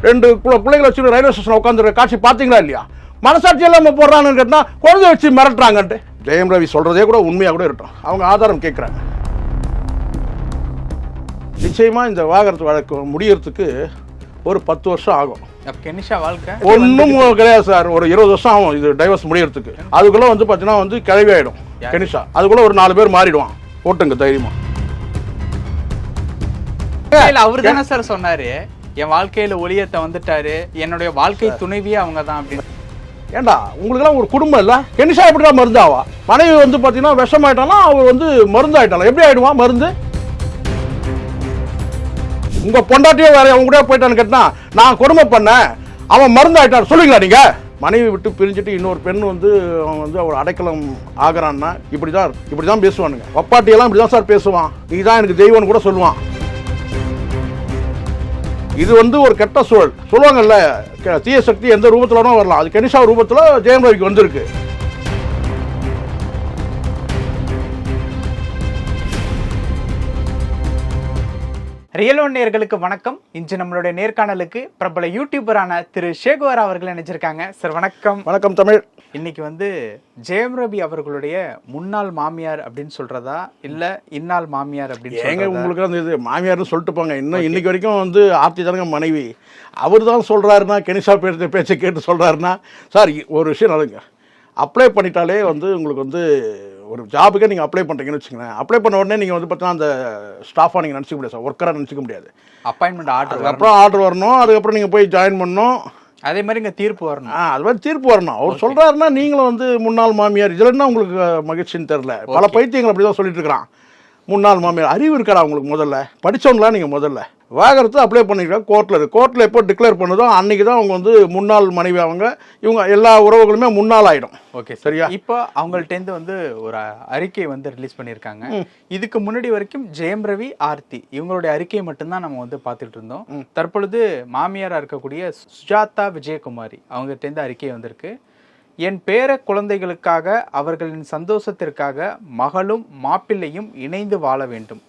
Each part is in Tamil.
ரெண்டு பிள்ளை- பிள்ளைங்களை வச்சு ரயில்வே ஸ்டேஷன் உட்காந்துருக்க காட்சி பார்த்தீங்களா இல்லையா? மனசாட்சி இல்லாமல் போடுறான்னு கேட்டால் குழந்தை வச்சு மிரட்டுறாங்கன்ட்டு. ஜெயம் ரவி சொல்கிறதே கூட உண்மையாக கூட இருக்கட்டும். அவங்க ஆதாரம் கேட்குறாங்க நிச்சயமாக இந்த வாகனத்து வழக்கு முடியறதுக்கு ஒரு பத்து வருஷம் ஆகும். ஒன்றும் கிடையாது சார். ஒரு இருபது வருஷம் ஆகும் இது டைவர்ஸ் முடியறதுக்கு. அதுக்குள்ள வந்து பார்த்தீங்கன்னா வந்து கிளவி ஆயிடும் கனிஷா. அதுக்குள்ள ஒரு நாலு பேர் மாறிடுவான். ஓட்டுங்க தைரியமா. அவர் தானே சார் சொன்னாரு. என் வாழ்க்கையில ஒளியத்தை வந்துட்டாரு. என்னுடைய வாழ்க்கை துணைவியே அவங்க தான் அப்படின்னு. ஏண்டா உங்களுக்கெல்லாம் ஒரு குடும்பம் இல்லை? கெனிஷா எப்படிடா மருந்தாவா? மனைவி வந்து பார்த்தீங்கன்னா விஷமாயிட்டானா அவர் வந்து மருந்து ஆயிட்டாலாம் எப்படி ஆயிடுவான் மருந்து? உங்க பொண்டாட்டியே வேற அவங்க கூட போயிட்டான்னு கேட்டா நான் கொடுமை பண்ணேன் அவன் மருந்து ஆயிட்டான் சொல்லுங்களா நீங்க? மனைவி விட்டு பிரிஞ்சுட்டு இன்னொரு பெண் வந்து அவன் வந்து அவர் அடைக்கலம் ஆகிறான்னா இப்படி தான் இப்படி தான் பேசுவானுங்க. அப்பாட்டியெல்லாம் இப்படி தான் சார் பேசுவான். நீ தான் எனக்கு தெய்வம்னு கூட சொல்லுவான். இது வந்து ஒரு கெட்ட சூழல். சொல்லுவாங்கல்ல தீய சக்தி எந்த ரூபத்துல வரலாம். அது கனிஷா ரூபத்துல ஜெயம் ரவிக்கு வந்திருக்கு. ரியலோ நேர்களுக்கு வணக்கம். இன்று நம்மளுடைய நேர்காணலுக்கு பிரபல யூடியூபரான திரு ஷேகுவார் அவர்கள் நினைச்சிருக்காங்க சார் வணக்கம். வணக்கம் தமிழ். இன்னைக்கு வந்து ஜெயம் ரவி அவர்களுடைய முன்னாள் மாமியார் அப்படின்னு சொல்றதா? இல்ல இன்னாள் மாமியார் அப்படின்னு ஏங்க? உங்களுக்கு அந்த இது மாமியார்னு சொல்லிட்டு போங்க. இன்னும் இன்னைக்கு வரைக்கும் வந்து ஆர்த்தி தானங்க மனைவி. அவர் தான் சொல்றாருன்னா கனிஷா பேர் பேச்சை கேட்டு சொல்றாருன்னா சார் ஒரு விஷயம் நடங்க அப்ளை பண்ணிட்டாலே வந்து உங்களுக்கு வந்து ஒரு ஜாபுக்கே நீங்கள் அப்ளை பண்ணுறீங்கன்னு வச்சுங்களேன் அப்ளை பண்ண உடனே நீங்கள் வந்து பார்த்தீங்கன்னா அந்த ஸ்டாஃபாக நீங்கள் நினச்சிக்க முடியாது சார். ஒர்க்கராக நினச்சிக்க முடியாது. அப்பாயின்மெண்ட் ஆர்டர் அதுக்கப்புறம் ஆர்டர் வரணும். அதுக்கப்புறம் நீங்கள் போய் ஜாயின் பண்ணணும். அதே மாதிரி இங்க தீர்ப்பு வரணும். ஆ அது மாதிரி தீர்ப்பு வரணும். அவர் சொல்றாருன்னா நீங்களும் வந்து முன்னாள் மாமியார் இதுல என்ன உங்களுக்கு மகிழ்ச்சின்னு தெரியல? பல பைத்தியங்கள் அப்படி தான் சொல்லிட்டு இருக்கிறான். முன்னாள் மாமியார் அறிவு இருக்காடா உங்களுக்கு முதல்ல? படிச்சவங்களா நீங்க முதல்ல? வாகரத்து அப்ளை பண்ணிருக்காங்க. கோர்ட்ல இருக்கு. கோர்ட்ல எப்போ டிக்ளேர் பண்ணதோ அன்னைக்கு தான் அவங்க வந்து முன்னாள் மனைவி அவங்க இவங்க எல்லா உறவுகளுமே முன்னாள் ஆயிடும். ஓகே சரியா? இப்போ அவங்கள்ட்ட இருந்து வந்து ஒரு அறிக்கை வந்து ரிலீஸ் பண்ணியிருக்காங்க இதுக்கு முன்னாடி வரைக்கும் ஜெயம் ரவி ஆர்த்தி இவங்களுடைய அறிக்கையை மட்டும்தான் நம்ம வந்து பார்த்துட்டு இருந்தோம். தற்பொழுது மாமியாரா இருக்கக்கூடிய சுஜாதா விஜயகுமாரி அவங்ககிட்ட இருந்து அறிக்கை வந்திருக்கு. என் பேர குழந்தைகளுக்காக அவர்களின் சந்தோஷத்திற்காக மகளும் மாப்பிள்ளையும் இணைந்து வாழ வேண்டும்.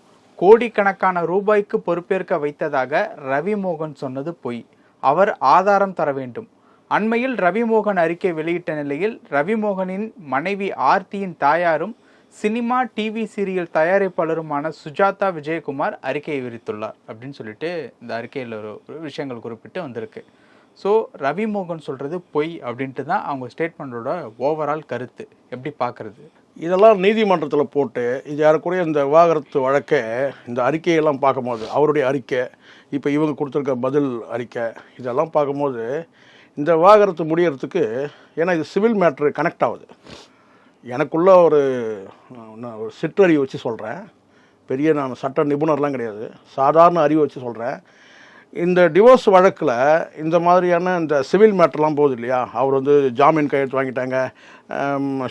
கோடிக்கணக்கான ரூபாய்க்கு பொறுப்பேற்க வைத்ததாக ரவிமோகன் சொன்னது பொய். அவர் ஆதாரம் தர வேண்டும். அண்மையில் ரவிமோகன் அறிக்கை வெளியிட்ட நிலையில் ரவிமோகனின் மனைவி ஆர்த்தியின் தாயாரும் சினிமா டிவி சீரியல் தயாரிப்பாளருமான சுஜாதா விஜயகுமார் அறிக்கையை விரித்துள்ளார் அப்படின்னு சொல்லிட்டு இந்த அறிக்கையில் ஒரு விஷயங்கள் குறிப்பிட்டு வந்திருக்கு. ஸோ ரவிமோகன் சொல்கிறது பொய் அப்படின்ட்டு தான் அவங்க ஸ்டேட்மெண்ட்டோட ஓவரால் கருத்து. எப்படி பார்க்குறது இதெல்லாம் நீதிமன்றத்தில் போட்டு இது யாருக்குரிய இந்த விவாகரத்து வழக்கை இந்த அறிக்கையெல்லாம் பார்க்கும்போது அவருடைய அறிக்கை இப்போ இவங்க கொடுத்துருக்க பதில் அறிக்கை இதெல்லாம் பார்க்கும்போது இந்த விவாகரத்து முடியறதுக்கு ஏன்னா இது சிவில் மேட்ரு கனெக்ட் ஆகுது. எனக்குள்ள ஒரு நான் ஒரு சிற்றறிவு வச்சு சொல்கிறேன் பெரிய நான் சட்ட நிபுணர்லாம் கிடையாது. சாதாரண அறிவு வச்சு சொல்கிறேன் இந்த டிவோர்ஸ் வழக்கில் இந்த மாதிரியான இந்த சிவில் மேட்டர்லாம் போகுது இல்லையா? அவர் வந்து ஜாமீன் கையெழுத்து வாங்கிட்டாங்க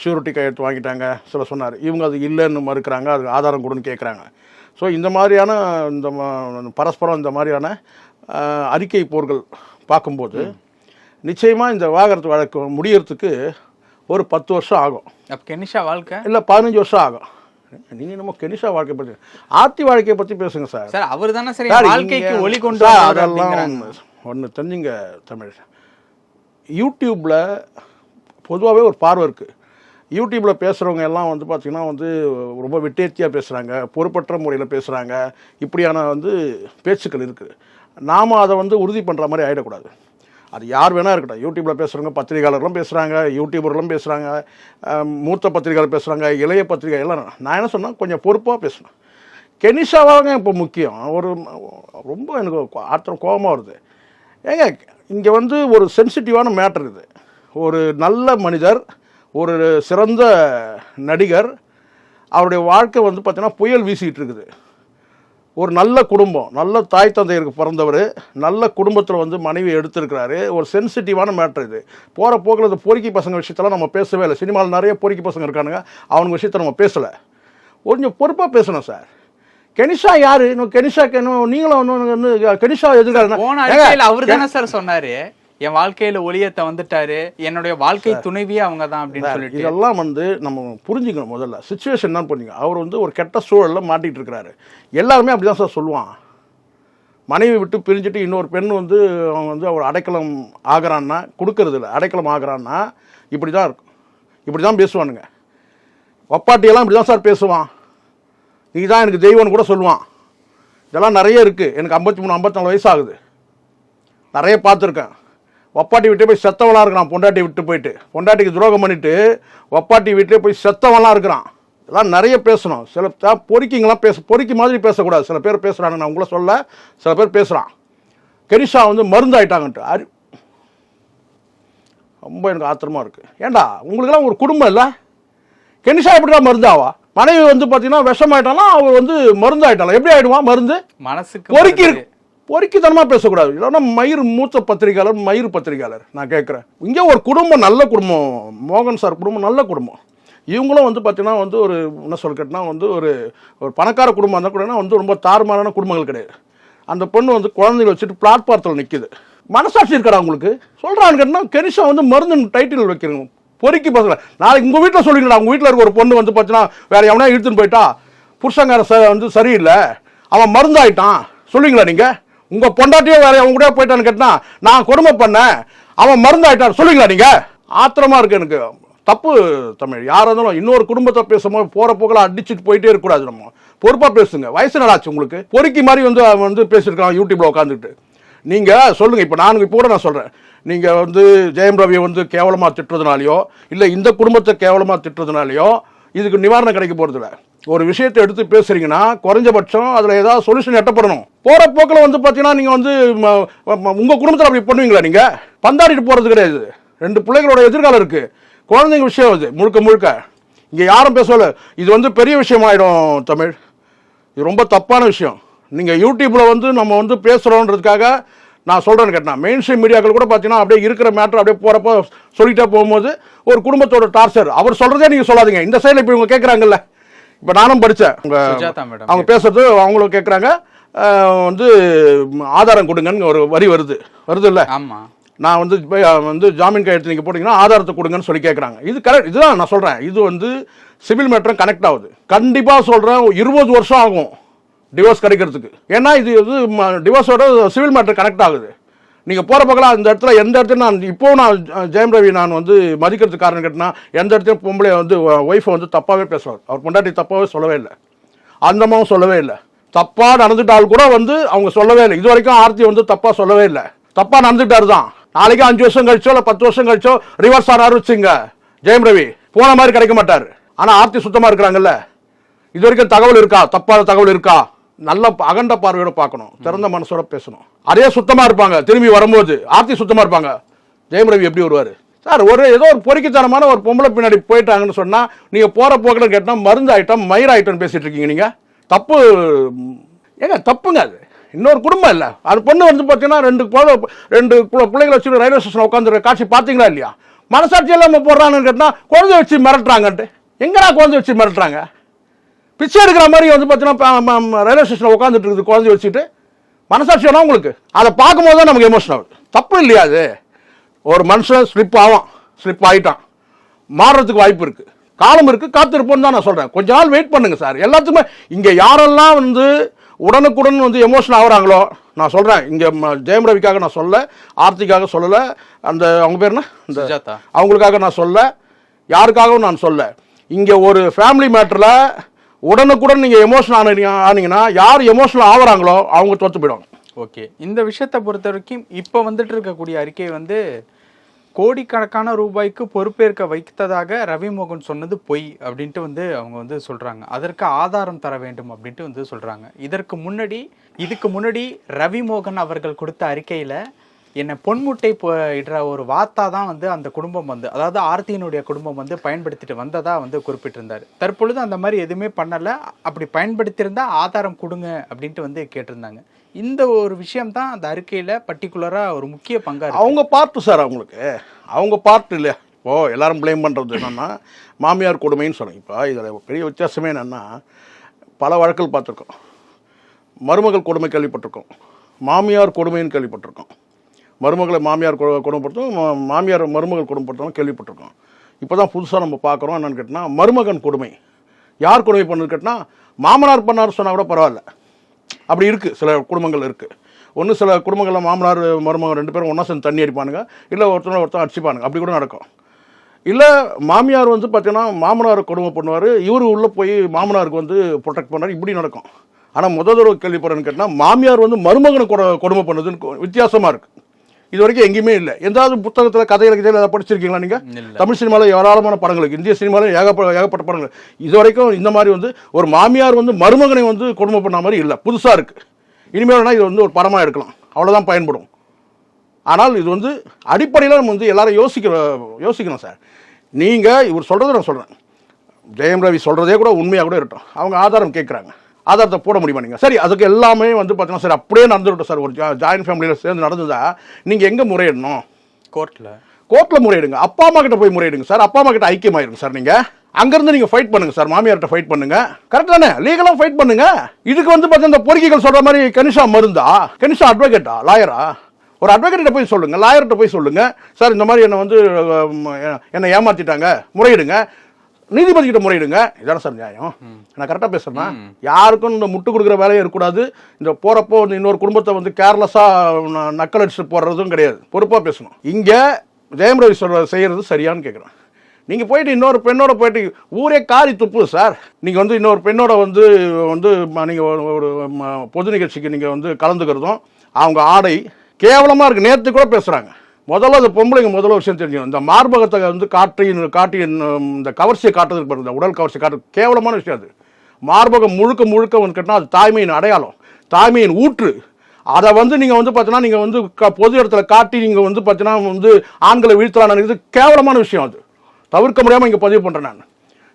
ஷூரிட்டி கையெழுத்து வாங்கிட்டாங்க சில சொன்னார். இவங்க அது இல்லைன்னு மறுக்கிறாங்க அது ஆதாரம் கொடுன்னு கேட்குறாங்க ஸோ இந்த மாதிரியான இந்த பரஸ்பரம் இந்த மாதிரியான அறிக்கை போர்கள் பார்க்கும்போது நிச்சயமாக இந்த விவாகரத்து வழக்கு முடியறதுக்கு ஒரு பத்து வருஷம் ஆகும். அப்போ கெனிஷா வாழ்க்கை? இல்லை பதினஞ்சு வருஷம் ஆகும். நீங்கள் நம்ம கெனிஷா வாழ்க்கை பற்றி ஆர்த்தி வாழ்க்கையை பற்றி பேசுங்க சார். சார் அவர் தானே சரி வாழ்க்கைக்கு ஒளி கொண்டு அதெல்லாம். ஒன்று தெரிஞ்சுங்க தமிழ். யூடியூப்பில் பொதுவாகவே ஒரு பார்வை இருக்குது யூடியூப்பில் பேசுகிறவங்க எல்லாம் வந்து பார்த்திங்கன்னா வந்து ரொம்ப வெட்டேத்தியாக பேசுகிறாங்க பொறுப்பற்ற முறையில் பேசுகிறாங்க இப்படியான வந்து பேச்சுக்கள் இருக்குது. நாம் அதை வந்து உறுதி பண்ணுற மாதிரி ஆகிடக்கூடாது அது யார் வேணா இருக்கட்டும். யூடியூப்பில் பேசுகிறவங்க பத்திரிகையாளர்களும் பேசுகிறாங்க யூடியூபர்களும் பேசுகிறாங்க மூத்த பத்திரிகையாளர் பேசுகிறாங்க இளைய பத்திரிகை எல்லாம் நான் என்ன சொன்னால் கொஞ்சம் பொறுப்பாக பேசணும். கெனிஷாவாங்க இப்போ முக்கியம். ஒரு ரொம்ப எனக்கு ஆத்திரம் கோபமாக வருது. ஏங்க இங்கே வந்து ஒரு சென்சிட்டிவான மேட்ரு இது. ஒரு நல்ல மனிதர் ஒரு சிறந்த நடிகர் அவருடைய வாழ்க்கை வந்து பார்த்திங்கன்னா புயல் வீசிக்கிட்டு இருக்குது. ஒரு நல்ல குடும்பம் நல்ல தாய் தந்தையருக்கு பிறந்தவர் நல்ல குடும்பத்தில் வந்து மனைவி எடுத்திருக்கிறாரு. ஒரு சென்சிட்டிவான மேட்ரு இது. போகிற போக்கில் இந்த பொறுக்கி பசங்க விஷயத்தெல்லாம் நம்ம பேசவே இல்லை. சினிமாவில் நிறைய பொறுக்கி பசங்க இருக்கானுங்க. அவனுங்க விஷயத்த நம்ம பேசலை. கொஞ்சம் பொறுப்பாக பேசணும் சார் கெனிஷா யாரு? இன்னும் கெனிஷாக்கு இன்னும் நீங்களும் வந்து கெனிஷா போன எதிர்கால அவர் தானே சார் சொன்னாரு. என் வாழ்க்கையில ஒளியத்தை வந்துட்டாரு. என்னுடைய வாழ்க்கை துணைவியே அவங்க தான் அப்படின்னு சொல்லிட்டு. இதெல்லாம் வந்து நம்ம புரிஞ்சுக்கணும் முதல்ல. சுச்சுவேஷன் தான் புரிஞ்சுங்க அவர் வந்து ஒரு கெட்ட சூழல்ல மாட்டிட்டு இருக்கிறாரு. எல்லாருமே அப்படிதான் சார் சொல்லுவான். மனைவி விட்டு பிரிஞ்சுட்டு இன்னொரு பெண் வந்து அவன் வந்து அவர் அடைக்கலம் ஆகிறான்னா கொடுக்கறது இல்லை. அடைக்கலம் ஆகிறான்னா இப்படி தான் இருக்கும். இப்படி தான் பேசுவானுங்க. ஒப்பாட்டியெல்லாம் இப்படி தான் சார் பேசுவான். நீ தான் எனக்கு தெய்வம்னு கூட சொல்லுவான். இதெல்லாம் நிறைய இருக்குது எனக்கு ஐம்பத்தி மூணு ஐம்பத்தி நாலு வயசு ஆகுது. நிறைய பார்த்துருக்கேன். ஒப்பாட்டி விட்டு போய் செத்தவனாக இருக்கிறான் பொண்டாட்டி விட்டு போயிட்டு. பொண்டாட்டிக்கு துரோகம் பண்ணிட்டு ஒப்பாட்டி வீட்டிலே போய் செத்தவன்லாம் இருக்கிறான். இதெல்லாம் நிறைய பேசணும். சில பொறுக்கிங்கெல்லாம் பேச பொறுக்கி மாதிரி பேசக்கூடாது. சில பேர் பேசுகிறாங்க நான் உங்களை சொல்ல சில பேர் பேசுகிறான் கெரிஷா வந்து மருந்து ஆயிட்டாங்கன்ட்டு அறி ரொம்ப எனக்கு ஆத்திரமா இருக்குது ஏண்டா உங்களுக்கெல்லாம் ஒரு குடும்பம் இல்லை? கெனிஷா எப்படி தான் மருந்தாவா? மனைவி வந்து பார்த்தீங்கன்னா விஷமாயிட்டாலும் அவர் வந்து மருந்து ஆயிட்டாலும் எப்படி ஆயிடுவான் மருந்து? மனசுக்கு பொறுக்கி மருந்து. பொறுக்கித்தனமாக பேசக்கூடாது. இல்லைன்னா மயிர் மூத்த பத்திரிகையாளர் மயிர் பத்திரிகையாளர். நான் கேட்குறேன். இங்கே ஒரு குடும்பம் நல்ல குடும்பம். மோகன் சார் குடும்பம் நல்ல குடும்பம். இவங்களும் வந்து பார்த்தீங்கன்னா வந்து ஒரு என்ன சொல்கிறேன்னா வந்து ஒரு ஒரு பணக்கார குடும்பம் இருந்தால் கூட வந்து ரொம்ப தாறுமாறான குடும்பங்கள் கிடையாது. அந்த பொண்ணு வந்து குழந்தைகளை வச்சுட்டு பிளாட்பாரத்தில் நிற்கிது மனசாட்சி இருக்கடா உங்களுக்கு? சொல்கிறான்னு கேட்டால் கெனிஷா வந்து மருந்து டைட்டில் வைக்கிறோம் பொறுக்கி பேசல நாளைக்கு உங்கள் வீட்டில் சொல்லுவீங்களா உங்கள் வீட்டில் இருக்க ஒரு பொண்ணு வந்து பார்த்தீங்கன்னா வேறு எவனா இழுத்துன்னு போயிட்டா புருஷங்கார ச வந்து சரியில்லை. அவன் மருந்தாயிட்டான். சொல்லுவீங்களா நீங்கள் உங்கள் பொண்டாட்டியே வேற அவன் கூட போயிட்டான்னு கேட்டால் நான் கொடுமை பண்ணேன். அவன் மருந்தாயிட்டான். சொல்லுங்களா நீங்கள் ஆத்திரமா இருக்கு எனக்கு. தப்பு தமிழ். யாராக இருந்தாலும் இன்னொரு குடும்பத்தை பேசும்போது போகிற போக்கில் அடிச்சுட்டு போயிட்டே இருக்கக்கூடாது நம்ம. பொறுப்பாக பேசுங்க. வயசு நடாச்சு உங்களுக்கு? பொறுக்கி மாதிரி வந்து அவன் வந்து பேசியிருக்கான் யூடியூப்ல உட்காந்துட்டு நீங்கள் சொல்லுங்கள் இப்போ நான் இப்போ கூட நான் சொல்கிறேன் நீங்கள் வந்து ஜெயம் ரவியை வந்து கேவலமாக திட்டுறதுனாலையோ இல்லை இந்த குடும்பத்தை கேவலமாக திட்டுறதுனாலையோ இதுக்கு நிவாரணம் கிடைக்க போகிறதில்ல ஒரு விஷயத்தை எடுத்து பேசுறீங்கன்னா குறைஞ்சபட்சம் அதில் ஏதாவது சொல்யூஷன் எட்டப்படணும். போகிற போக்கில் வந்து பார்த்தீங்கன்னா நீங்கள் வந்து உங்கள் குடும்பத்தில் அப்படி பண்ணுவீங்களா நீங்கள் பந்தாடிட்டு போகிறது கிடையாது. ரெண்டு பிள்ளைகளோட எதிர்காலம் இருக்குது குழந்தைங்க விஷயம் அது முழுக்க முழுக்க. இங்கே யாரும் பேசல. இது வந்து பெரிய விஷயமாயிடும் தமிழ். இது ரொம்ப தப்பான விஷயம். நீங்கள் யூடியூப்பில் வந்து நம்ம வந்து பேசுகிறோன்றதுக்காக நான் சொல்கிறேன்னு கேட்டேன் மெயின் ஸ்ட்ரீம் மீடியாக்கள் கூட பார்த்தீங்கன்னா அப்படியே இருக்கிற மேட்டர் அப்படியே போகிறப்போ சொல்லிட்டே போகும்போது ஒரு குடும்பத்தோட டார்ச்சர் அவர் சொல்கிறதே நீங்கள் சொல்லாதீங்க. இந்த சைடில் இப்போ இவங்க கேட்குறாங்கல்ல இப்போ நானும் படித்தேன் மேடம் அவங்க பேசுறது அவங்களும் கேட்குறாங்க வந்து ஆதாரம் கொடுங்கன்னு ஒரு வரி வருது. வருது இல்லை ஆமா. நான் வந்து வந்து ஜாமீன் கையெழுத்து நீங்கள் போட்டிங்கன்னா ஆதாரத்தை கொடுங்கன்னு சொல்லி கேட்குறாங்க இது கரெக்ட் இதுதான் நான் சொல்கிறேன் இது வந்து சிவில் மேட்டரும் கனெக்ட் ஆகுது. கண்டிப்பாக சொல்கிறேன் இருபது வருஷம் ஆகும். டிவோர்ஸ் கிடைக்கிறதுக்கு. ஏன்னா இது வந்து டிவோர்ஸோட சிவில் மேட்டர் கனெக்ட் ஆகுது. நீங்கள் போகிற பக்கம் அந்த இடத்துல எந்த இடத்துல நான் இப்போவும் நான் ஜெயம் ரவி நான் வந்து மதிக்கிறதுக்கு காரணம் கேட்டினா எந்த இடத்துலையும் பொம்பளை வந்து ஒய்ஃபை வந்து தப்பாகவே பேசுவார். அவர் பொண்டாட்டி தப்பாகவே சொல்லவே இல்லை. அந்தமாவும் சொல்லவே இல்லை. தப்பாக நடந்துட்டால் கூட வந்து அவங்க சொல்லவே இல்லை. இது வரைக்கும் ஆர்த்தி வந்து தப்பாக சொல்லவே இல்லை. தப்பாக நடந்துட்டாரு தான். நாளைக்கு அஞ்சு வருஷம் கழிச்சோ இல்லை பத்து வருஷம் கழிச்சோ ரிவர்ஸ் ஆனாரு வச்சுங்க ஜெயம் ரவி. போன மாதிரி கிடைக்க மாட்டார். ஆனால் ஆர்த்தி சுத்தமாக இருக்கிறாங்கல்ல. இது வரைக்கும் தகவல் இருக்கா? தப்பான தகவல் இருக்கா? நல்ல அகண்ட பார்வையோட பார்க்கணும். திறந்த மனசோட பேசணும். அதே சுத்தமாக இருப்பாங்க. திரும்பி வரும்போது ஆர்த்தி சுத்தமாக இருப்பாங்க. ஜெயம் ரவி எப்படி வருவார்? சார் ஒரு ஏதோ ஒரு பொறிக்கத்தனமான ஒரு பொம்பளை பின்னாடி போயிட்டாங்கன்னு சொன்னால் நீங்கள் போகிற போக்கில் கேட்டால் மருந்து ஐட்டம் மயிர் ஐட்டம் பேசிட்டு இருக்கீங்க நீங்கள் தப்பு ஏங்க தப்புங்க அது. இன்னொரு குடும்பம் இல்லை. அது பொண்ணு வந்து பார்த்தீங்கன்னா ரெண்டு குழந்தை ரெண்டு பிள்ளை- பிள்ளைங்களை வச்சு ரயில்வே ஸ்டேஷன் உட்காந்துருக்க காட்சி பார்த்தீங்களா இல்லையா? மனசாட்சி இல்லாமல் போடுறாங்கன்னு கேட்டால் குழந்தை வச்சு மிரட்டுறாங்கன்ட்டு. எங்கடா குழந்தை வச்சு மிரட்டுறாங்க? பிச்சை எடுக்கிற மாதிரி வந்து பார்த்தீங்கன்னா ரயில்வே ஸ்டேஷனில் உட்காந்துட்டு இருக்குது குழந்தை வச்சுட்டு மனசாட்சி வேணா உங்களுக்கு. அதை பார்க்கும்போது தான் நமக்கு எமோஷன் ஆகுது தப்பு இல்லையா அது? ஒரு மனுஷன் ஸ்லிப் ஆவான் ஸ்லிப் ஆகிட்டான் மாறுறதுக்கு வாய்ப்பு இருக்குது காலம் இருக்குது காத்திருப்போம்னு தான் நான் சொல்கிறேன் கொஞ்ச நாள் வெயிட் பண்ணுங்க சார் எல்லாத்துக்குமே இங்கே யாரெல்லாம் வந்து உடனுக்குடன் வந்து எமோஷன் ஆகுறாங்களோ நான் சொல்கிறேன் இங்கே ஜெயம் ரவிக்காக நான் சொல்ல ஆர்த்திக்காக சொல்லலை அந்த அவங்க பேர் என்ன? இந்த அவங்களுக்காக நான் சொல்ல யாருக்காகவும் நான் சொல்ல இங்கே ஒரு ஃபேமிலி மேட்டரில் உடனுக்குடன் நீங்கள் எமோஷன் ஆனீங்க ஆனீங்கன்னா யார் எமோஷனல் ஆகுறாங்களோ அவங்க தோற்று போயிடுவாங்க. ஓகே. இந்த விஷயத்தை பொறுத்த வரைக்கும் இப்போ வந்துட்டு இருக்கக்கூடிய அறிக்கை வந்து கோடிக்கணக்கான ரூபாய்க்கு பொறுப்பேற்க வைத்ததாக ரவிமோகன் சொன்னது பொய் அப்படின்ட்டு வந்து அவங்க வந்து சொல்கிறாங்க அதற்கு ஆதாரம் தர வேண்டும் அப்படின்ட்டு வந்து சொல்கிறாங்க இதற்கு முன்னாடி இதுக்கு முன்னாடி ரவிமோகன் அவர்கள் கொடுத்த அறிக்கையில் என்னை பொன்முட்டை இடுற ஒரு வார்த்தா தான் வந்து அந்த குடும்பம் வந்து அதாவது ஆர்த்தியினுடைய குடும்பம் வந்து பயன்படுத்திட்டு வந்ததா வந்து குறிப்பிட்டிருந்தார். தற்பொழுது அந்த மாதிரி எதுவுமே பண்ணலை. அப்படி பயன்படுத்தியிருந்தா ஆதாரம் கொடுங்க அப்படின்ட்டு வந்து கேட்டிருந்தாங்க. இந்த ஒரு விஷயம் தான் அந்த அறிக்கையில் பர்டிகுலராக ஒரு முக்கிய பங்காக அவங்க பார்ட்டு சார் அவங்களுக்கு. அவங்க பார்ட் இல்லையா? இப்போது எல்லாரும் ப்ளேம் பண்ணுறது என்னென்னா மாமியார் கொடுமைன்னு சொன்னேன் இப்போ இதில் பெரிய வித்தியாசமே என்னென்னா பல வழக்குகள் பார்த்துருக்கோம். மருமகள் கொடுமை கேள்விப்பட்டிருக்கோம். மாமியார் கொடுமைன்னு கேள்விப்பட்டிருக்கோம். மருமகளை மாமியார் கொ- கொடுமைப்படுத்தும் மாமியார் மருமகள் கொடுமைப்படுத்தும் கேள்விப்பட்டிருக்கோம். இப்போ தான் புதுசாக நம்ம பார்க்குறோம். என்னென்னு கேட்டால் மருமகன் கொடுமை. யார் கொடுமை பண்ணுன்னு கேட்டால் மாமனார் பண்ணார் சொன்னால் கூட பரவாயில்ல. அப்படி இருக்குது சில குடும்பங்கள் இருக்குது ஒன்று சில குடும்பங்களில் மாமனார் மருமகன் ரெண்டு பேரும் ஒன்றா சேர்ந்து தண்ணி அடிப்பானுங்க. இல்லை ஒருத்தர் ஒருத்தர் அடிச்சுப்பானுங்க. அப்படி கூட நடக்கும். இல்லை மாமியார் வந்து பார்த்தீங்கன்னா மாமனார் கொடுமை பண்ணுவார். இவர் உள்ளே போய் மாமனாருக்கு வந்து ப்ரொடெக்ட் பண்ணார் இப்படி நடக்கும். ஆனால் முதல் தடவை கேள்விப்படுறேன்னு கேட்டால் மாமியார் வந்து மருமகனை கொடுமை பண்ணுதுன்னு வித்தியாசமாக இருக்குது இது வரைக்கும் எங்கேயுமே இல்லை. எந்தாவது புத்தகத்தில் கதைகள் கதையில் ஏதாவது படிச்சிருக்கீங்களா நீங்கள். தமிழ் சினிமாவில் ஏராளமான படங்கள். இந்திய சினிமாவில் ஏகப்பட்ட ஏகப்பட்ட படங்கள். இது வரைக்கும் இந்த மாதிரி வந்து ஒரு மாமியார் வந்து மருமகனை வந்து கொடுமை பண்ண மாதிரி இல்லை. புதுசாக இருக்குது இனிமேல்னா இது வந்து ஒரு படமாக எடுக்கலாம். அவ்வளோதான் பயன்படும். ஆனால் இது வந்து அடிப்படையில் நம்ம வந்து எல்லாரும் யோசிக்கிற யோசிக்கணும் சார். நீங்கள் இவர் சொல்கிறத நான் சொல்கிறேன் ஜெயம் ரவி சொல்கிறதே கூட உண்மையாக கூட இருக்கட்டும். அவங்க ஆதாரம் கேட்குறாங்க ஆதாரத்தை போட முடியுமா நீங்கள் சரி அதுக்கு எல்லாமே வந்து பார்த்தீங்கன்னா சார் அப்படியே நடந்துவிட்டோம் சார். ஒரு ஜாயின்ட் ஃபேமிலியில் சேர்ந்து நடந்ததா? நீங்கள் எங்கே முறையிடணும்? கோர்ட்ல கோர்ட்டில் முறையிடுங்க. அப்பா அம்மா கிட்ட போய் முறையிடுங்க சார். அப்பா அம்மா கிட்ட ஐக்கியமாயிருங்க சார் நீங்கள் அங்கேருந்து நீங்கள் ஃபைட் பண்ணுங்க சார். மாமியார்கிட்ட ஃபைட் பண்ணுங்க. கரெக்ட் தானே? லீகலாக ஃபைட் பண்ணுங்க. இதுக்கு வந்து பார்த்தீங்கன்னா இந்த பொறுக்கிகள் சொல்கிற மாதிரி கனிஷா மருந்தா? கனிஷா அட்வொகேட்டா லாயரா ஒரு அட்வொகேட்ட போய் சொல்லுங்க. லாயர்கிட்ட போய் சொல்லுங்க. சார் இந்த மாதிரி என்னை வந்து என்னை ஏமாத்திட்டாங்க. முறையிடுங்க. நீதிபதி கிட்ட முறையிடுங்க. இதான சார் நியாயம். நான் கரெக்டாக பேசுறேன்னா யாருக்கும் இந்த முட்டு கொடுக்குற வேலையே இருக்கக்கூடாது. இந்த போகிறப்போ வந்து இன்னொரு குடும்பத்தை வந்து கேர்லெஸ்ஸாக நக்கல் அடிச்சு போடுறதும் கிடையாது. பொறுப்பாக பேசணும். இங்கே ஜெயம் ரவி சொல்ற செய்கிறது சரியான்னு கேட்குறேன் நீங்கள் போயிட்டு இன்னொரு பெண்ணோட போயிட்டு ஊரே காரி துப்பு சார். நீங்கள் வந்து இன்னொரு பெண்ணோட வந்து வந்து நீங்கள் ஒரு பொது நிகழ்ச்சிக்கு நீங்கள் வந்து கலந்துக்கிறதும் அவங்க ஆடை கேவலமாக இருக்குது நேற்று கூட பேசுகிறாங்க முதல்ல அந்த பொம்பளைங்க முதல்ல விஷயம் தெரிஞ்சுக்கணும். இந்த மார்பகத்தை வந்து காட்டி காட்டி இந்த கவர்ச்சியை காட்டுறதுக்கு பாருங்க. இந்த உடல் கவர்ச்சி காட்டு கேவலமான விஷயம் அது. மார்பகம் முழுக்க முழுக்க வந்து கேட்டால் அது தாய்மையின் அடையாளம். தாய்மையின் ஊற்று. அதை வந்து நீங்கள் வந்து பார்த்தீங்கன்னா நீங்கள் வந்து க- பொது இடத்துல காட்டி நீங்கள் வந்து பார்த்தீங்கன்னா வந்து ஆண்களை வீழ்த்தலான்னு கேவலமான விஷயம் அது. தவிர்க்க முடியாமல் இங்கே பதிவு பண்ணுறேன் நான்.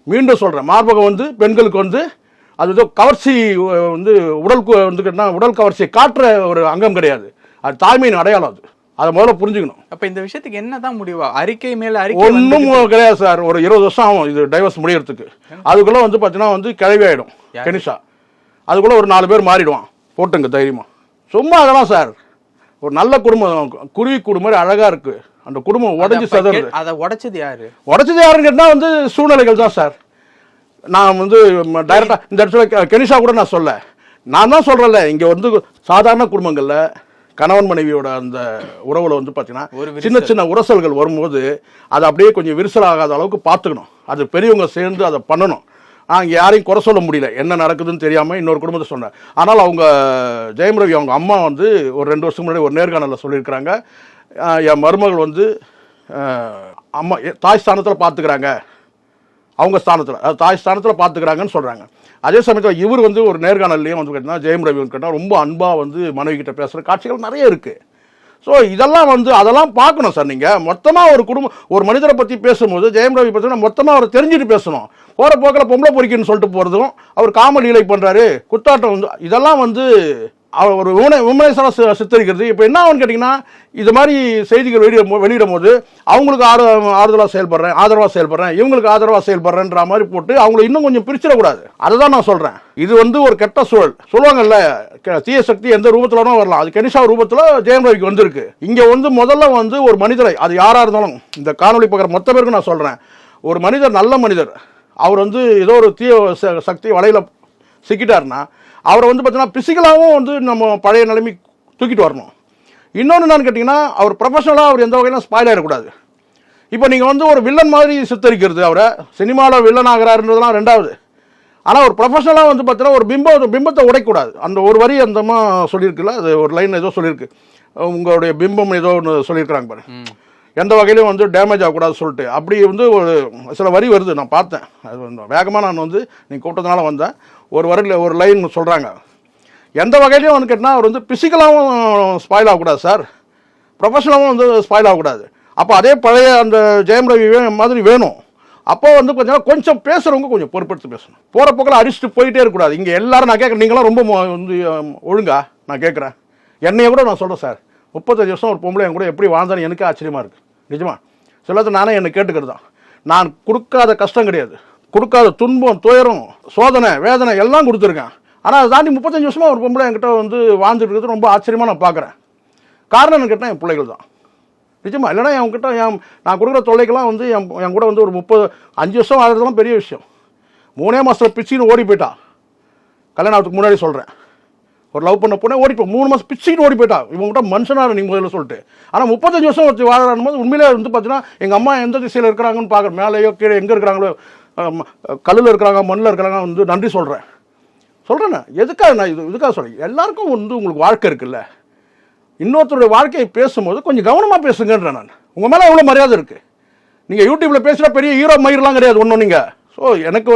மீண்டும் சொல்கிறேன் மார்பகம் வந்து பெண்களுக்கு வந்து அது ஏதோ கவர்ச்சி வந்து உடல் வந்து கேட்டால் உடல் கவர்ச்சியை காட்டுற ஒரு அங்கம் கிடையாது. அது தாய்மையின் அடையாளம் அது. அதை முதல்ல புரிஞ்சுக்கணும். அப்ப இந்த விஷயத்துக்கு என்னதான் முடிவா? அறிக்கை மேல அறிக்கை ஒன்றும் கிடையாது சார். ஒரு இருபது வருஷம் ஆகும் இது டைவர்ஸ் முடியறதுக்கு. அதுக்குள்ள வந்து பார்த்தீங்கன்னா வந்து கிளவி ஆயிடும் யாரு? கனிஷா அதுக்குள்ள ஒரு நாலு பேர் மாறிடுவான். போட்டுங்க தைரியமா. சும்மா அதெல்லாம் சார். ஒரு நல்ல குடும்பம் குருவி கூடு மாதிரி அழகா இருக்கு. அந்த குடும்பம் உடஞ்சி சதறது. அதை உடைச்சது யாரு? உடச்சது யாருன்னு கேட்டால் வந்து சூழ்நிலைகள் தான் சார். நான் வந்து டைரக்டாக இந்த இடத்துல கெனிஷா கூட நான் சொல்ல. நான் தான் சொல்கிறேன்ல இங்கே வந்து சாதாரண குடும்பங்களில் கணவன் மனைவியோட அந்த உறவுல வந்து ஒரு பார்த்தீங்கன்னா சின்ன சின்ன உரசல்கள் வரும்போது அதை அப்படியே கொஞ்சம் விரிசல் ஆகாத அளவுக்கு பார்த்துக்கணும். அது பெரியவங்க சேர்ந்து அதை பண்ணணும். இங்கே யாரையும் குறை சொல்ல முடியல. என்ன நடக்குதுன்னு தெரியாமல் இன்னொரு குடும்பத்தை சொன்னேன் ஆனால் அவங்க ஜெயம் ரவி அவங்க அம்மா வந்து ஒரு ரெண்டு வருஷம் முன்னாடி ஒரு நேர்காணலில் சொல்லியிருக்கிறாங்க. என் மருமகள் வந்து அம்மா தாய் ஸ்தானத்தில் பார்த்துக்கிறாங்க. அவங்க ஸ்தானத்தில் தாய் ஸ்தானத்தில் பார்த்துக்கிறாங்கன்னு சொல்கிறாங்க அதே சமயத்தில் இவர் வந்து ஒரு நேர்காணல்லையும் வந்து கேட்டால் ஜெயம் ரவி வந்து கேட்டால் ரொம்ப அன்பாக வந்து மனைவி கிட்ட பேசுகிற காட்சிகள் நிறைய இருக்குது ஸோ இதெல்லாம் வந்து அதெல்லாம் பார்க்கணும் சார் நீங்கள் மொத்தமாக ஒரு குடும்பம் ஒரு மனிதரை பற்றி பேசும்போது ஜெயம் ரவி பற்றி மொத்தமாக அவரை தெரிஞ்சுட்டு பேசணும். போகிற போக்கில் பொம்பளை பொறிக்கின்னு சொல்லிட்டு போகிறதும் அவர் காமெடி இலை பண்ணுறாரு குத்தாட்டம் வந்து இதெல்லாம் வந்து ஒரு விமனை விமனேசனாக சி சித்தரிக்கிறது. இப்போ என்ன ஆகும்னு கேட்டிங்கன்னா இது மாதிரி செய்திகள் வெளியிட வெளியிடும் போது அவங்களுக்கு ஆறு ஆறுதலாக செயல்படுறேன் ஆதரவாக செயல்படுறேன் இவங்களுக்கு ஆதரவாக செயல்படுறேன்ற மாதிரி போட்டு அவங்கள இன்னும் கொஞ்சம் பிரிச்சிடக்கூடாது. அதை தான் நான் சொல்கிறேன் இது வந்து ஒரு கெட்ட சூழல். சொல்லுவாங்கல்ல தீய சக்தி எந்த ரூபத்தில் வரலாம். அது கனிஷா ரூபத்தில் ஜெயம் ரவிக்கு வந்திருக்கு. இங்கே வந்து முதல்ல வந்து ஒரு மனிதரை அது யாராக இருந்தாலும் இந்த காணொலி பார்க்குற மொத்த பேருக்கும் நான் சொல்கிறேன் ஒரு மனிதர் நல்ல மனிதர். அவர் வந்து ஏதோ ஒரு தீய ச- சக்தி வலையில் சிக்கிட்டாருன்னா அவரை வந்து பார்த்தீங்கன்னா பிசிக்கலாகவும் வந்து நம்ம பழைய நிலைமை தூக்கிட்டு வரணும். இன்னொன்று என்னன்னு கேட்டிங்கன்னா அவர் ப்ரொஃபஷனலாக அவர் எந்த வகையிலும் ஸ்பாயில் ஆகிடக்கூடாது இப்போ நீங்கள் வந்து ஒரு வில்லன் மாதிரி சித்தரிக்கிறது அவரை சினிமாவில் வில்லன் ஆகிறாருன்றதுலாம் ரெண்டாவது. ஆனால் ஒரு ப்ரொஃபஷனலாக வந்து பார்த்தீங்கன்னா ஒரு பிம்பம் பிம்பத்தை உடைக்கக்கூடாது. அந்த ஒரு வரி அந்தமா சொல்லியிருக்குல்ல அது ஒரு லைன் ஏதோ சொல்லியிருக்கு. உங்களுடைய பிம்பம் ஏதோ ஒன்று சொல்லியிருக்கிறாங்க பாரு. எந்த வகையிலும் வந்து டேமேஜ் ஆகக்கூடாது சொல்லிட்டு. அப்படி வந்து ஒரு சில வரி வருது நான் பார்த்தேன். அது வந்து வேகமாக நான் வந்து நீங்கள் கூப்பிட்டதுனால வந்தேன். ஒரு வரையில் ஒரு லைன் சொல்கிறாங்க எந்த வகையிலையும் வந்து கேட்டால் அவர் வந்து ஃபிசிக்கலாகவும் ஸ்பாயில் ஆகக்கூடாது சார் ப்ரொஃபஷனலாகவும் வந்து ஸ்பாயில் ஆகக்கூடாது. அப்போ அதே பழைய அந்த ஜெயம் ரவி மாதிரி வேணும். அப்போ வந்து கொஞ்சம் கொஞ்சம் பேசுகிறவங்க கொஞ்சம் பொறுப்பெடுத்து பேசணும். போகிற போக்கில் அடிச்சுட்டு போயிட்டே இருக்கக்கூடாது. இங்கே எல்லாரும் நான் கேட்குறேன் நீங்களாம் ரொம்ப வந்து ஒழுங்கா நான் கேட்குறேன் என்னைய கூட நான் சொல்கிறேன் சார் முப்பத்தஞ்சு வருஷம் ஒரு பொம்பளை என் கூட எப்படி வாழ்ந்தான்னு எனக்கு ஆச்சரியமாக இருக்குது நிஜமா. சிலது நானே என்னை கேட்டுக்கிறது தான் நான் கொடுக்காத கஷ்டம் கிடையாது. கொடுக்காத துன்பம் துயரம் சோதனை வேதனை எல்லாம் கொடுத்துருக்கேன். ஆனால் அதை தாண்டி முப்பத்தஞ்சு வருஷமாக ஒரு பொம்பளை என்கிட்ட வந்து வாழ்ந்துட்டு இருக்கிறது ரொம்ப ஆச்சரியமாக நான் பார்க்குறேன். காரணம் என்ன கேட்டால் என் பிள்ளைகள் தான். நிஜமா? இல்லைன்னா என்கிட்ட என் நான் கொடுக்குற தொல்லைக்கெல்லாம் வந்து என் என் கூட வந்து ஒரு முப்பது அஞ்சு வருஷம் வாழ்றதுலாம் பெரிய விஷயம். மூணே மாதத்தில் பிச்சின்னு ஓடி போயிட்டா. கல்யாணத்துக்கு முன்னாடி சொல்கிறேன் ஒரு லவ் பண்ண போனே ஓடி போய் மூணு மாதம் பிச்சுக்கிட்டு ஓடி போயிட்டான் இவங்ககிட்ட மனுஷனாக நீ முதல்ல சொல்லிட்டு. ஆனால் முப்பத்தஞ்சு வருஷம் வச்சு வாழறான் போது உண்மையிலே வந்து பார்த்தீங்கன்னா எங்கள் அம்மா எந்த திசையில் இருக்கிறாங்கன்னு பார்க்குறேன் மேலேயோ கீழே எங்கே இருக்கிறாங்களோ கல்லில் இருக்கிறாங்க மண்ணில் இருக்கிறாங்க வந்து நன்றி சொல்கிறேன் சொல்கிறேண்ணே எதுக்காக நான் இது இதுக்காக சொல்கிறேன் எல்லாருக்கும் வந்து உங்களுக்கு வாழ்க்கை இருக்குல்ல. இன்னொருத்தருடைய வாழ்க்கையை பேசும்போது கொஞ்சம் கவனமாக பேசுங்கன்றேன் நான். உங்கள் மேலே எவ்வளோ மரியாதை இருக்குது நீங்கள் யூடியூப்பில் பேசுகிற பெரிய ஹீரோ மயிரெலாம் கிடையாது ஒன்றும் நீங்கள் ஸோ எனக்கு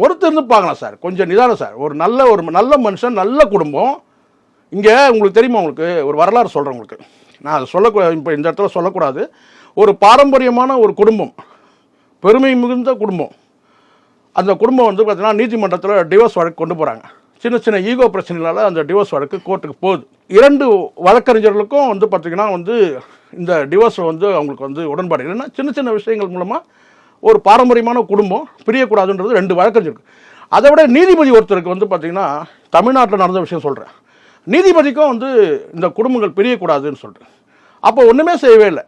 பொறுத்து இருந்து பார்க்கலாம் சார். கொஞ்சம் நிதானம் சார். ஒரு நல்ல ஒரு நல்ல மனுஷன் நல்ல குடும்பம். இங்கே உங்களுக்கு தெரியுமா உங்களுக்கு? ஒரு வரலாறு சொல்கிறேன் உங்களுக்கு. நான் அதை சொல்லக்கூடாது இப்போ இந்த இடத்துல சொல்லக்கூடாது. ஒரு பாரம்பரியமான ஒரு குடும்பம். பெருமை மிகுந்த குடும்பம். அந்த குடும்பம் வந்து பார்த்தீங்கன்னா நீதிமன்றத்தில் டிவோர்ஸ் வழக்கு கொண்டு போகிறாங்க சின்ன சின்ன ஈகோ பிரச்சனைகளால் அந்த டிவோர்ஸ் வழக்கு கோர்ட்டுக்கு போகுது. இரண்டு வழக்கறிஞர்களுக்கும் வந்து பார்த்திங்கன்னா வந்து இந்த டிவோர்ஸ் வந்து அவங்களுக்கு வந்து உடன்பாடு. இல்லைன்னா சின்ன சின்ன விஷயங்கள் மூலமாக ஒரு பாரம்பரியமான குடும்பம் பிரியக்கூடாதுன்றது ரெண்டு வழக்கறிஞருக்கு அதை விட நீதிபதி ஒருத்தருக்கு வந்து பார்த்திங்கன்னா தமிழ்நாட்டில் நடந்த விஷயம் சொல்கிறேன் நீதிபதிக்கும் வந்து இந்த குடும்பங்கள் பிரியக்கூடாதுன்னு சொல்கிறேன் அப்போ ஒன்றுமே செய்யவே இல்லை.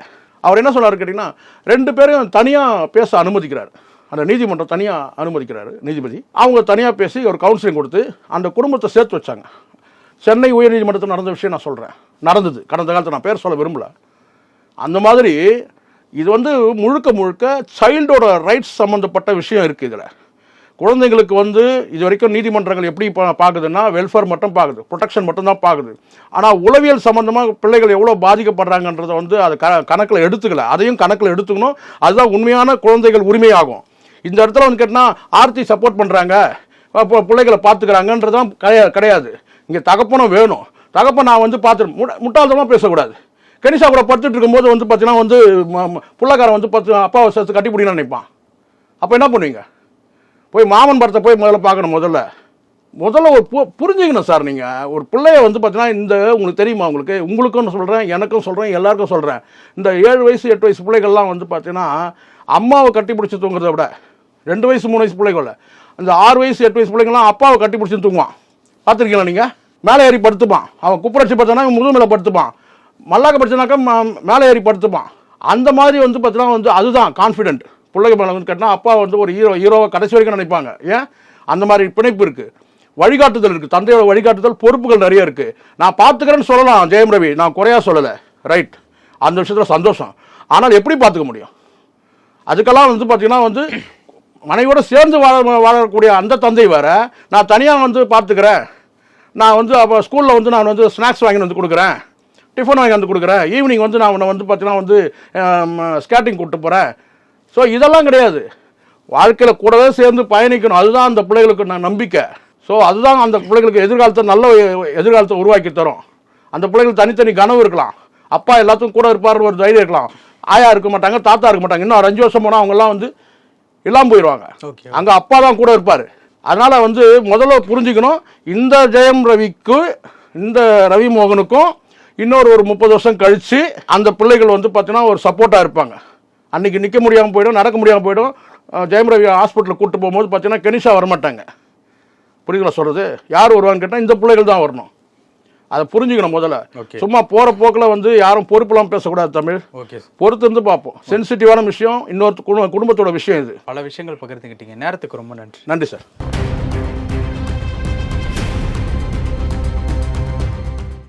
அவர் என்ன சொன்னார் கேட்டிங்கன்னா ரெண்டு பேரையும் தனியாக பேச அனுமதிக்கிறார். அந்த நீதிமன்றம் தனியாக அனுமதிக்கிறாரு நீதிபதி. அவங்க தனியாக பேசி ஒரு கவுன்சிலிங் கொடுத்து அந்த குடும்பத்தை சேர்த்து வச்சாங்க. சென்னை உயர்நீதிமன்றத்தில் நடந்த விஷயம் நான் சொல்கிறேன் நடந்தது. கடந்த காலத்தில் நான் பேர் சொல்ல விரும்பல. அந்த மாதிரி இது வந்து முழுக்க முழுக்க சைல்டோட ரைட்ஸ் சம்மந்தப்பட்ட விஷயம் இருக்குது இதில். குழந்தைங்களுக்கு வந்து இது வரைக்கும் நீதிமன்றங்கள் எப்படி பா- பார்க்குதுன்னா வெல்ஃபேர் மட்டும் பார்க்குது ப்ரொடெக்ஷன் மட்டும் தான் பார்க்குது ஆனால் உளவியல் சம்மந்தமாக பிள்ளைகள் எவ்வளோ பாதிக்கப்படுறாங்கன்றதை வந்து அது க கணக்கில் எடுத்துக்கல. அதையும் கணக்கில் எடுத்துக்கணும். அதுதான் உண்மையான குழந்தைகள் உரிமையாகும். இந்த இடத்துல வந்து கேட்டால் ஆர்த்தி சப்போர்ட் பண்ணுறாங்க பிள்ளைகளை பார்த்துக்கிறாங்கன்றதான் கிடையாது கிடையாது. இங்கே தகப்பனும் வேணும். தகப்பன் நான் வந்து பார்த்துரு முட முட்டாள்தனமாக பேசக்கூடாது. கனிஷா கூட படுத்துட்டு இருக்கும்போது வந்து பார்த்தீங்கன்னா வந்து பிள்ளைக்காரன் வந்து பார்த்து அப்பாவை சேர்த்து கட்டி பிடிக்கணும்னு நினைப்பான். அப்போ என்ன பண்ணுவீங்க? போய் மாமன் படத்தை போய் முதல்ல பார்க்கணும் முதல்ல. முதல்ல ஒரு பு புரிஞ்சுக்கணும் சார் நீங்கள் ஒரு பிள்ளைய வந்து பார்த்தீங்கன்னா இந்த உங்களுக்கு தெரியுமா உங்களுக்கு? உங்களுக்கும் சொல்கிறேன் எனக்கும் சொல்கிறேன் எல்லாருக்கும் சொல்கிறேன் இந்த ஏழு வயசு எட்டு வயசு பிள்ளைகள்லாம் வந்து பார்த்தீங்கன்னா அம்மாவை கட்டி பிடிச்சி தூங்குறத விட ரெண்டு வயசு மூணு வயசு பிள்ளைகள அந்த ஆறு வயசு எட்டு வயசு பிள்ளைங்களாம் அப்பாவை கட்டி பிடிச்சி தூங்குவான். பார்த்துருக்கீங்களா நீங்கள் மேலே ஏறி படுத்துப்பான். அவன் குப்புரட்சி படுத்தானா முதுமையில் படுத்துப்பான். மல்லாக்க படிச்சனாக்கா ம- மேலே ஏறி படுத்துப்பான். அந்த மாதிரி வந்து பார்த்தீங்கன்னா வந்து அதுதான் கான்ஃபிடென்ட் பிள்ளைங்க மேலே வந்து கேட்டால் அப்பா வந்து ஒரு ஹீரோ ஹீரோவை கடைசி வரைக்கும் நினைப்பாங்க. ஏன்? அந்த மாதிரி பிணைப்பு இருக்குது வழிகாட்டுதல் இருக்குது தந்தையோட வழிகாட்டுதல் பொறுப்புகள் நிறைய இருக்குது நான் பார்த்துக்கிறேன்னு சொல்லலாம் ஜெயம் ரவி. நான் குறையாக சொல்லலை. ரைட் அந்த விஷயத்தில் சந்தோஷம். ஆனால் எப்படி பார்த்துக்க முடியும்? அதுக்கெல்லாம் வந்து பார்த்தீங்கன்னா வந்து மனைவியோடு சேர்ந்து வாழ வாழக்கூடிய அந்த தந்தை வேற. நான் தனியாக வந்து பார்த்துக்கிறேன். நான் வந்து அப்போ ஸ்கூலில் வந்து நான் வந்து ஸ்நாக்ஸ் வாங்கி வந்து கொடுக்குறேன். டிஃபன் வாங்கி வந்து கொடுக்குறேன். ஈவினிங் வந்து நான் உன்னை வந்து பார்த்தீங்கன்னா வந்து ஸ்கேட்டிங் கூப்பிட்டு போகிறேன் ஸோ இதெல்லாம் கிடையாது. வாழ்க்கையில் கூடவே சேர்ந்து பயணிக்கணும். அதுதான் அந்த பிள்ளைகளுக்கு நான் நம்பிக்கை. ஸோ அதுதான் அந்த பிள்ளைகளுக்கு எதிர்காலத்தை நல்ல எதிர்காலத்தை உருவாக்கி தரும். அந்த பிள்ளைகளுக்கு தனித்தனி கனவு இருக்கலாம். அப்பா எல்லாத்துக்கும் கூட இருப்பார் ஒரு தைரியம் இருக்கலாம். ஆயா இருக்க மாட்டாங்க தாத்தா இருக்க மாட்டாங்க. இன்னும் ஒரு அஞ்சு வருஷம் போனால் அவங்கெல்லாம் வந்து இல்லாமல் போயிடுவாங்க ஓகே. அங்க அப்பா தான் கூட இருப்பாரு. அதனால வந்து முதல்ல புரிஞ்சுக்கணும். இந்த ஜெயம் ரவிக்கு இந்த ரவி மோகனுக்கும் இன்னொரு ஒரு முப்பது வருஷம் கழிச்சு அந்த பிள்ளைகள் வந்து பார்த்தீங்கன்னா ஒரு சப்போர்ட்டாக இருப்பாங்க. அன்னைக்கு நிற்க முடியாமல் போயிடும் நடக்க முடியாமல் போயிடும். ஜெயம் ரவி ஹாஸ்பிட்டலுக்கு கூட்டு போகும்போது பார்த்தீங்கன்னா கெனிஷா வரமாட்டாங்க. புரியுங்களா சொல்றது? யார் வருவான்னு கேட்டால் இந்த பிள்ளைகள் தான் வரணும். அதை புரிஞ்சுக்கணும் முதல்ல. சும்மா போகிற போக்கில் வந்து யாரும் பொறுப்பெல்லாம் பேசக்கூடாது தமிழ். ஓகே. பொறுத்து இருந்து பார்ப்போம். சென்சிட்டிவான விஷயம் இன்னொரு குடும்ப குடும்பத்தோட விஷயம் இது. பல விஷயங்கள் பகிர்ந்துக்கிட்டீங்க நேரத்துக்கு ரொம்ப நன்றி. நன்றி சார்.